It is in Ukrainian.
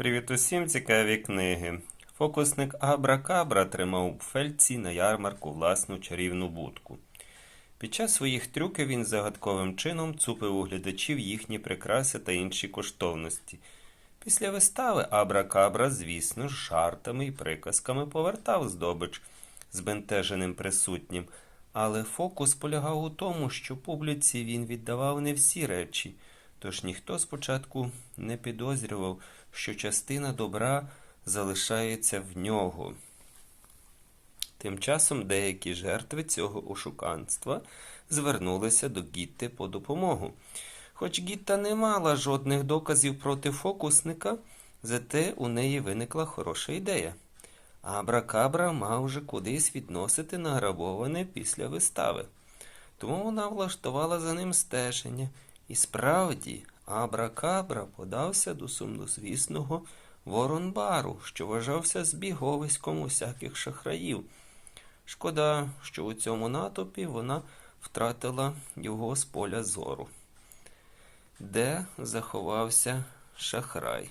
Привіт усім, цікаві книги. Фокусник Абракабра тримав у фельдці на ярмарку власну чарівну будку. Під час своїх трюків він загадковим чином цупив у глядачів їхні прикраси та інші коштовності. Після вистави Абракабра, звісно, з жартами і приказками повертав здобич збентеженим присутнім, але фокус полягав у тому, що публіці він віддавав не всі речі, тож ніхто спочатку не підозрював, що частина добра залишається в нього. Тим часом деякі жертви цього ошуканства звернулися до Гітти по допомогу. Хоч Гітта не мала жодних доказів проти фокусника, зате у неї виникла хороша ідея. Абракабра мав вже кудись відносити награбоване після вистави. Тому вона влаштувала за ним стеження. І справді, Абракабра подався до сумнозвісного Воронбару, що вважався збіговиськом усяких шахраїв. Шкода, що у цьому натопі вона втратила його з поля зору. Де заховався шахрай?